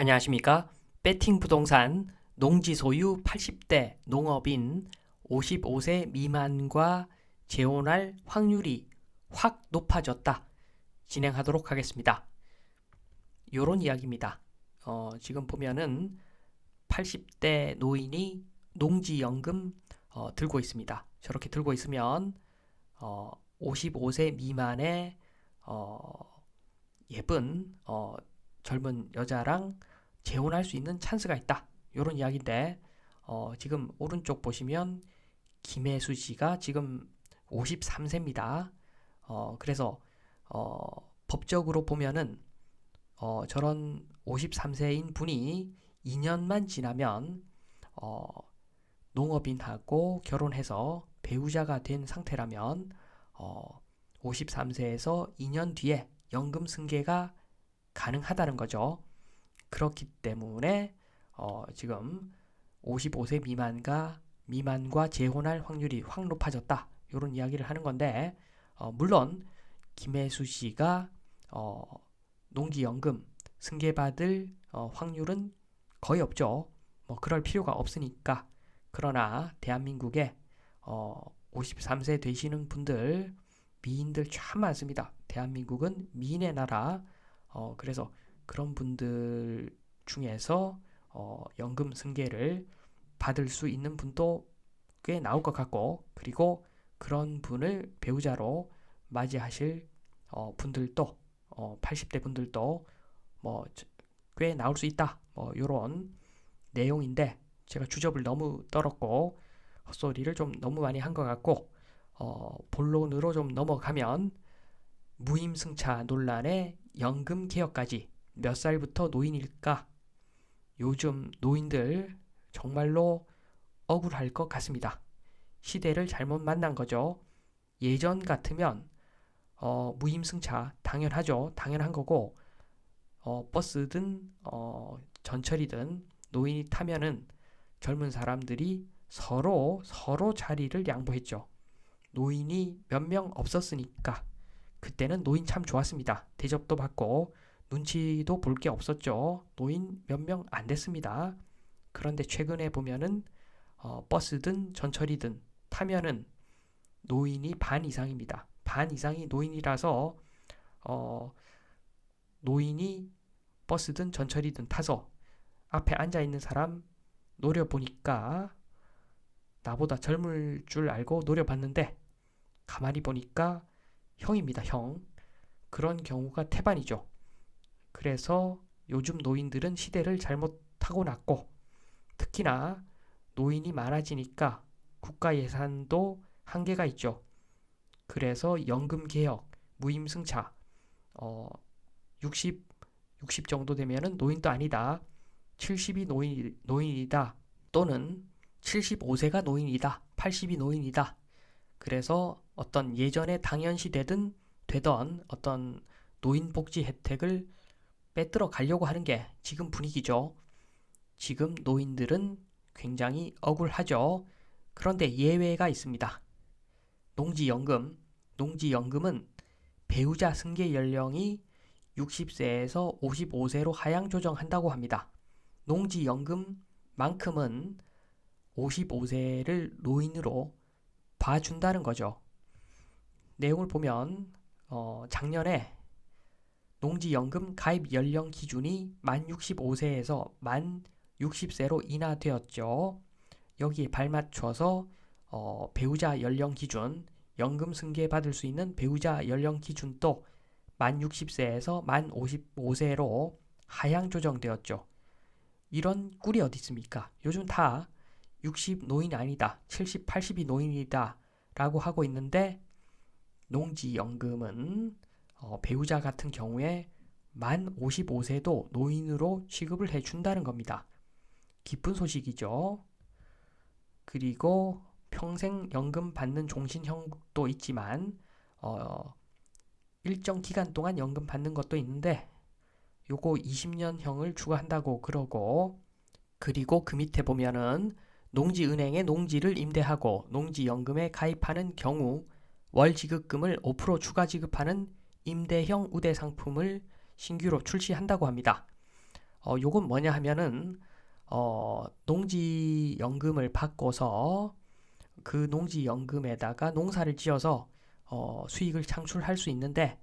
안녕하십니까? 배팅 부동산 농지 소유 80대 농업인 55세 미만과 재혼할 확률이 확 높아졌다. 진행하도록 하겠습니다. 요런 이야기입니다. 어, 지금 보면은 80대 노인이 농지연금 어, 들고 있습니다. 저렇게 들고 있으면 어, 55세 미만의 어, 예쁜 어, 젊은 여자랑 재혼할 수 있는 찬스가 있다. 이런 이야기인데 어, 지금 오른쪽 보시면 김혜수 씨가 지금 53세입니다. 어, 그래서 어, 법적으로 보면은 어, 저런 53세인 분이 2년만 지나면 어, 농업인하고 결혼해서 배우자가 된 상태라면 어, 53세에서 2년 뒤에 연금 승계가 가능하다는 거죠. 그렇기 때문에 어, 지금 55세 미만과 미만과 재혼할 확률이 확 높아졌다. 이런 이야기를 하는 건데 어, 물론 김혜수 씨가 어, 농지연금 승계받을 어, 확률은 거의 없죠. 뭐 그럴 필요가 없으니까. 그러나 대한민국에 어, 53세 되시는 분들 미인들 참 많습니다. 대한민국은 미인의 나라. 어, 그래서 그런 분들 중에서 어, 연금 승계를 받을 수 있는 분도 꽤 나올 것 같고 그리고 그런 분을 배우자로 맞이하실 어, 분들도 어, 80대 분들도 뭐 꽤 나올 수 있다. 뭐 이런 내용인데 제가 주접을 너무 떨었고 헛소리를 좀 너무 많이 한 것 같고 어, 본론으로 좀 넘어가면 무임승차 논란의 연금 개혁까지 몇 살부터 노인일까? 요즘 노인들 정말로 억울할 것 같습니다. 시대를 잘못 만난 거죠. 예전 같으면 어, 무임승차 당연하죠. 당연한 거고 어, 버스든 어, 전철이든 노인이 타면은 젊은 사람들이 서로 서로 자리를 양보했죠. 노인이 몇 명 없었으니까 그때는 노인 참 좋았습니다. 대접도 받고 눈치도 볼 게 없었죠. 노인 몇 명 안 됐습니다. 그런데 최근에 보면은 어, 버스든 전철이든 타면은 노인이 반 이상입니다. 반 이상이 노인이라서 어, 노인이 버스든 전철이든 타서 앞에 앉아 있는 사람 노려보니까 나보다 젊을 줄 알고 노려봤는데 가만히 보니까 형입니다, 형. 그런 경우가 태반이죠. 그래서 요즘 노인들은 시대를 잘못 타고났고 특히나 노인이 많아지니까 국가 예산도 한계가 있죠. 그래서 연금 개혁, 무임승차, 어, 60, 60 정도 되면은 노인도 아니다. 70이 노인, 노인이다. 또는 75세가 노인이다. 80이 노인이다. 그래서 어떤 예전에 당연시 되든 되던 어떤 노인복지 혜택을 빼들어 가려고 하는 게 지금 분위기죠. 지금 노인들은 굉장히 억울하죠. 그런데 예외가 있습니다. 농지연금. 농지연금은 배우자 승계 연령이 60세에서 55세로 하향 조정한다고 합니다. 농지연금만큼은 55세를 노인으로 봐준다는 거죠. 내용을 보면 어, 작년에 농지연금 가입 연령 기준이 만 65세에서 만 60세로 인하되었죠. 여기에 발맞춰서 어, 배우자 연령 기준, 연금 승계 받을 수 있는 배우자 연령 기준도 만 60세에서 만 55세로 하향 조정되었죠. 이런 꿀이 어디 있습니까? 요즘 다 60 노인 아니다, 70, 80이 노인이다 라고 하고 있는데 농지연금은 어, 배우자 같은 경우에 만 55세도 노인으로 취급을 해준다는 겁니다. 기쁜 소식이죠. 그리고 평생 연금 받는 종신형도 있지만 어, 일정 기간 동안 연금 받는 것도 있는데 요거 20년형을 추가한다고 그러고 그리고 그 밑에 보면은 농지은행에 농지를 임대하고 농지연금에 가입하는 경우 월 지급금을 5% 추가 지급하는 임대형 우대 상품을 신규로 출시한다고 합니다. 어, 요건 뭐냐 하면은 어, 농지연금을 받고서 그 농지연금에다가 농사를 지어서 어, 수익을 창출할 수 있는데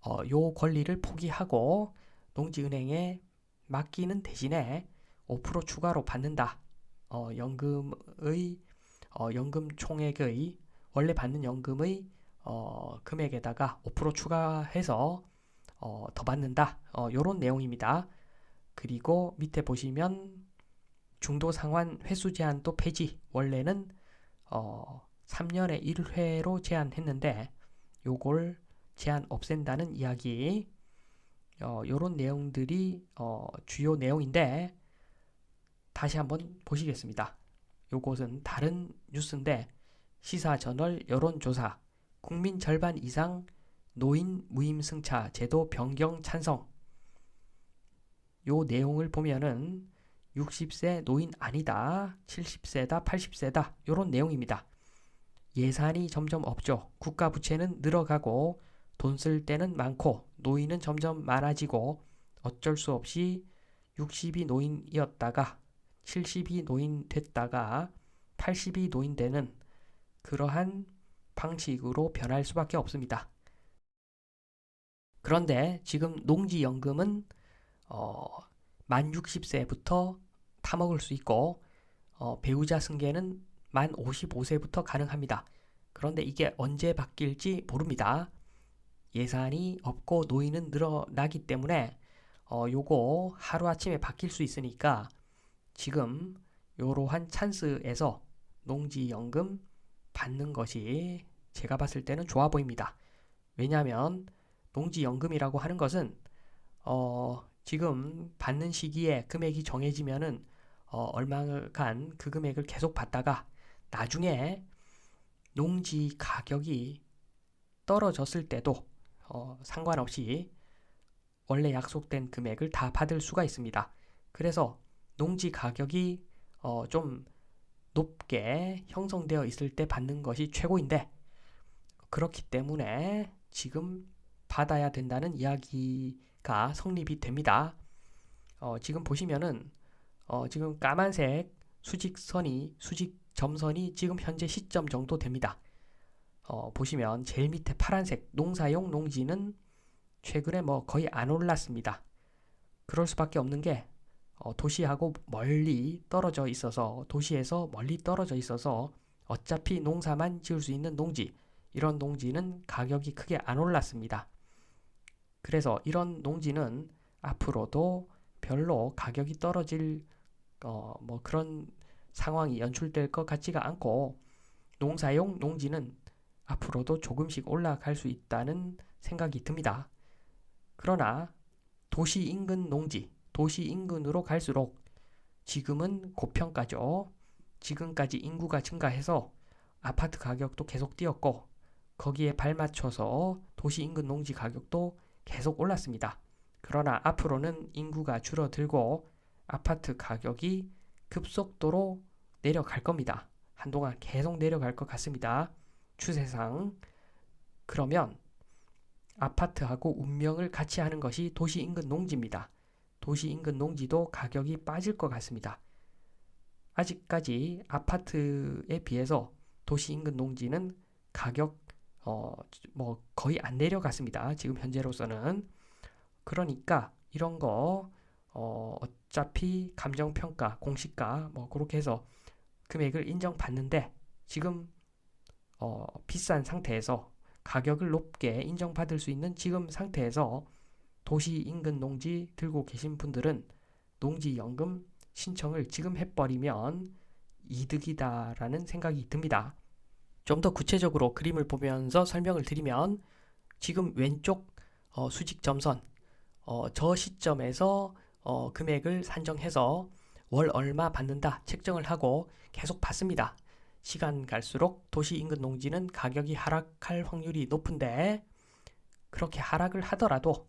어, 요 권리를 포기하고 농지은행에 맡기는 대신에 5% 추가로 받는다. 어, 연금의 어, 연금 총액의 원래 받는 연금의 어, 금액에다가 5% 추가해서 어, 더 받는다. 어, 요런 내용입니다. 그리고 밑에 보시면 중도 상환 횟수 제한도 폐지. 원래는 어, 3년에 1회로 제한했는데 요걸 제한 없앤다는 이야기. 어, 요런 내용들이 어, 주요 내용인데 다시 한번 보시겠습니다. 요것은 다른 뉴스인데 시사저널 여론조사 국민 절반 이상 노인 무임승차 제도 변경 찬성 요 내용을 보면은 60세 노인 아니다 70세다 80세다 요런 내용입니다. 예산이 점점 없죠. 국가 부채는 늘어가고 돈 쓸 때는 많고 노인은 점점 많아지고 어쩔 수 없이 60이 노인이었다가 70이 노인 됐다가 80이 노인 되는 그러한 방식으로 변할 수밖에 없습니다. 그런데 지금 농지연금은 어, 만 60세부터 타먹을 수 있고 어, 배우자 승계는 만 55세부터 가능합니다. 그런데 이게 언제 바뀔지 모릅니다. 예산이 없고 노인은 늘어나기 때문에 어, 요거 하루아침에 바뀔 수 있으니까 지금 요러한 찬스에서 농지연금 받는 것이 제가 봤을 때는 좋아 보입니다. 왜냐하면 농지연금이라고 하는 것은 어, 지금 받는 시기에 금액이 정해지면은 어, 얼마간 그 금액을 계속 받다가 나중에 농지 가격이 떨어졌을 때도 어, 상관없이 원래 약속된 금액을 다 받을 수가 있습니다. 그래서 농지 가격이 어, 좀 높게 형성되어 있을 때 받는 것이 최고인데 그렇기 때문에 지금 받아야 된다는 이야기가 성립이 됩니다. 어, 지금 보시면은 어, 지금 까만색 수직선이 수직 점선이 지금 현재 시점 정도 됩니다. 어, 보시면 제일 밑에 파란색 농사용 농지는 최근에 뭐 거의 안 올랐습니다. 그럴 수밖에 없는 게 어, 도시하고 멀리 떨어져 있어서 도시에서 멀리 떨어져 있어서 어차피 농사만 지을 수 있는 농지 이런 농지는 가격이 크게 안 올랐습니다. 그래서 이런 농지는 앞으로도 별로 가격이 떨어질 어, 뭐 그런 상황이 연출될 것 같지가 않고 농사용 농지는 앞으로도 조금씩 올라갈 수 있다는 생각이 듭니다. 그러나 도시 인근 농지 도시 인근으로 갈수록 지금은 고평가죠. 지금까지 인구가 증가해서 아파트 가격도 계속 뛰었고 거기에 발맞춰서 도시 인근 농지 가격도 계속 올랐습니다. 그러나 앞으로는 인구가 줄어들고 아파트 가격이 급속도로 내려갈 겁니다. 한동안 계속 내려갈 것 같습니다. 추세상. 그러면 아파트하고 운명을 같이 하는 것이 도시 인근 농지입니다. 도시 인근 농지도 가격이 빠질 것 같습니다. 아직까지 아파트에 비해서 도시 인근 농지는 가격 어, 뭐 거의 안 내려갔습니다. 지금 현재로서는 그러니까 이런 거 어, 어차피 감정 평가, 공시가 뭐 그렇게 해서 금액을 인정받는데 지금 어, 비싼 상태에서 가격을 높게 인정받을 수 있는 지금 상태에서 도시 인근 농지 들고 계신 분들은 농지연금 신청을 지금 해버리면 이득이다라는 생각이 듭니다. 좀 더 구체적으로 그림을 보면서 설명을 드리면 지금 왼쪽 어, 수직 점선 어, 저 시점에서 어, 금액을 산정해서 월 얼마 받는다 책정을 하고 계속 받습니다. 시간 갈수록 도시 인근 농지는 가격이 하락할 확률이 높은데 그렇게 하락을 하더라도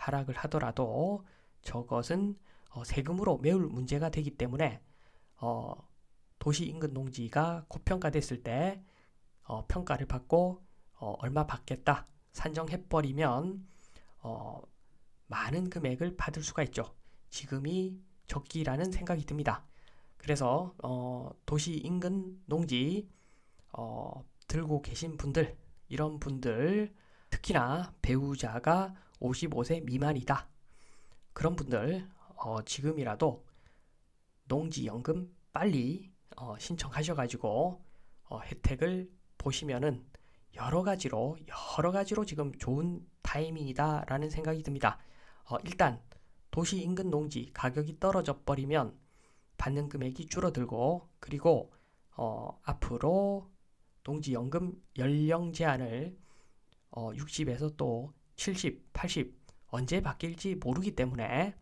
하락을 하더라도 저것은 어, 세금으로 매울 문제가 되기 때문에 어, 도시 인근 농지가 고평가됐을 때 어, 평가를 받고 어, 얼마 받겠다 산정해버리면 어, 많은 금액을 받을 수가 있죠. 지금이 적기라는 생각이 듭니다. 그래서 어, 도시 인근 농지 어, 들고 계신 분들 이런 분들 특히나 배우자가 55세 미만이다. 그런 분들 어, 지금이라도 농지연금 빨리 어, 신청하셔가지고 어, 혜택을 보시면은 여러 가지로 여러 가지로 지금 좋은 타이밍이다라는 생각이 듭니다. 어, 일단 도시 인근 농지 가격이 떨어져 버리면 받는 금액이 줄어들고 그리고 어, 앞으로 농지연금 연령 제한을 어, 60에서 또 70, 80 언제 바뀔지 모르기 때문에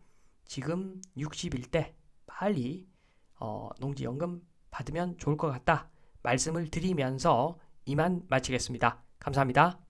지금 60일 때 빨리 어, 농지연금 받으면 좋을 것 같다 말씀을 드리면서 이만 마치겠습니다. 감사합니다.